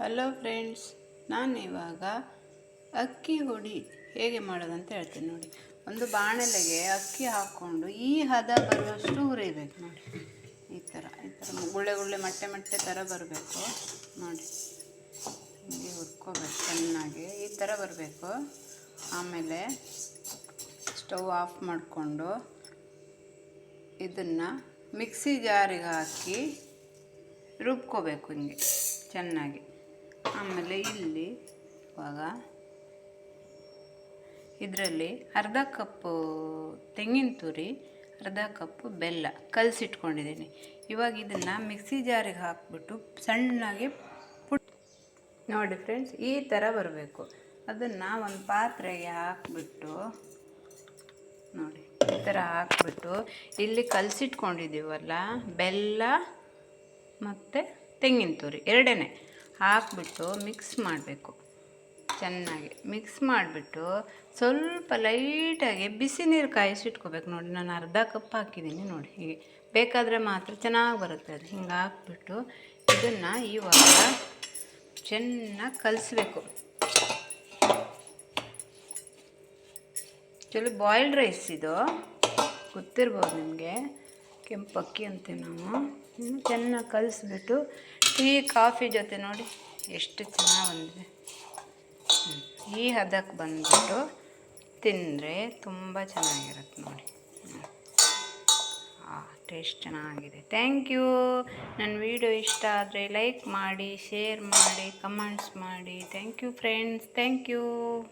Hello friends ನಾನು ಇವಾಗ ಅಕ್ಕಿ ಹುಡಿ ಹೇಗೆ ಮಾಡೋದಂತ ಹೇಳ್ತೀನಿ ನೋಡಿ. ಒಂದು ಬಾಣಲೆಗೆ ಅಕ್ಕಿ ಹಾಕ್ಕೊಂಡು ಈ ಹದ ಬರುವಷ್ಟು ಹುರಿಬೇಕು ನೋಡಿ. ಈ ಥರ ಈ ಥರ ಗುಳ್ಳೆ ಗುಳ್ಳೆ ಮಟ್ಟೆ ಮಟ್ಟೆ ಥರ ಬರಬೇಕು ನೋಡಿ. ಹೀಗೆ ಹುರ್ಕೋಬೇಕು ಚೆನ್ನಾಗಿ, ಈ ಥರ ಬರಬೇಕು. ಆಮೇಲೆ ಸ್ಟವ್ ಆಫ್ ಮಾಡಿಕೊಂಡು ಇದನ್ನು ಮಿಕ್ಸಿ ಜಾರಿಗೆ ಹಾಕಿ ರುಬ್ಕೋಬೇಕು ಹಿಂಗೆ ಚೆನ್ನಾಗಿ. ಆಮೇಲೆ ಇಲ್ಲಿ, ಇವಾಗ ಇದರಲ್ಲಿ ಅರ್ಧ ಕಪ್ಪು ತೆಂಗಿನ ತುರಿ, ಅರ್ಧ ಕಪ್ಪು ಬೆಲ್ಲ ಕಲಸಿಟ್ಕೊಂಡಿದ್ದೀನಿ. ಇವಾಗ ಇದನ್ನು ಮಿಕ್ಸಿ ಜಾರಿಗೆ ಹಾಕ್ಬಿಟ್ಟು ಸಣ್ಣಗೆ ಪುಟ್ ನೋಡಿ ಫ್ರೆಂಡ್ಸ್ ಈ ಥರ ಬರಬೇಕು. ಅದನ್ನು ಒಂದು ಪಾತ್ರೆಗೆ ಹಾಕ್ಬಿಟ್ಟು ನೋಡಿ, ಈ ಥರ ಹಾಕ್ಬಿಟ್ಟು ಇಲ್ಲಿ ಕಲಸಿಟ್ಕೊಂಡಿದ್ದೀವಲ್ಲ, ಬೆಲ್ಲ ಮತ್ತು ತೆಂಗಿನ ತುರಿ ಎರಡೇ ಹಾಕ್ಬಿಟ್ಟು ಮಿಕ್ಸ್ ಮಾಡಬೇಕು. ಚೆನ್ನಾಗಿ ಮಿಕ್ಸ್ ಮಾಡಿಬಿಟ್ಟು ಸ್ವಲ್ಪ ಲೈಟಾಗಿ ಬಿಸಿ ನೀರು ಕಾಯಿಸಿಟ್ಕೋಬೇಕು ನೋಡಿ. ನಾನು ಅರ್ಧ ಕಪ್ ಹಾಕಿದ್ದೀನಿ ನೋಡಿ ಹೀಗೆ. ಬೇಕಾದರೆ ಮಾತ್ರ ಚೆನ್ನಾಗಿ ಬರುತ್ತೆ ಅದು. ಹಿಂಗೆ ಹಾಕ್ಬಿಟ್ಟು ಇದನ್ನು ಇವಾಗ ಚೆನ್ನಾಗಿ ಕಲಿಸ್ಬೇಕು. ಚಲೋ ಬಾಯ್ಲ್ಡ್ ರೈಸ್ ಇದು. ಗೊತ್ತಿರ್ಬೋದು ನಿಮಗೆ. ಕೆಂಪಕ್ಕಿ ಅಂತೆ ನಾವು. ಚೆನ್ನಾಗಿ ಕಲಿಸ್ಬಿಟ್ಟು ಟೀ, ಕಾಫಿ ಜೊತೆ ನೋಡಿ ಎಷ್ಟು ಚೆನ್ನಾಗಿ ಬಂದಿದೆ. ಈ ಹದಕ್ಕೆ ಬಂದ್ಬಿಟ್ಟು ತಿಂದರೆ ತುಂಬ ಚೆನ್ನಾಗಿರುತ್ತೆ ನೋಡಿ. ಟೇಸ್ಟ್ ಚೆನ್ನಾಗಿದೆ. Thank you. ನನ್ನ ವಿಡಿಯೋ ಇಷ್ಟ ಆದರೆ ಲೈಕ್ ಮಾಡಿ, ಶೇರ್ ಮಾಡಿ, ಕಮೆಂಟ್ಸ್ ಮಾಡಿ. Thank you friends. Thank you.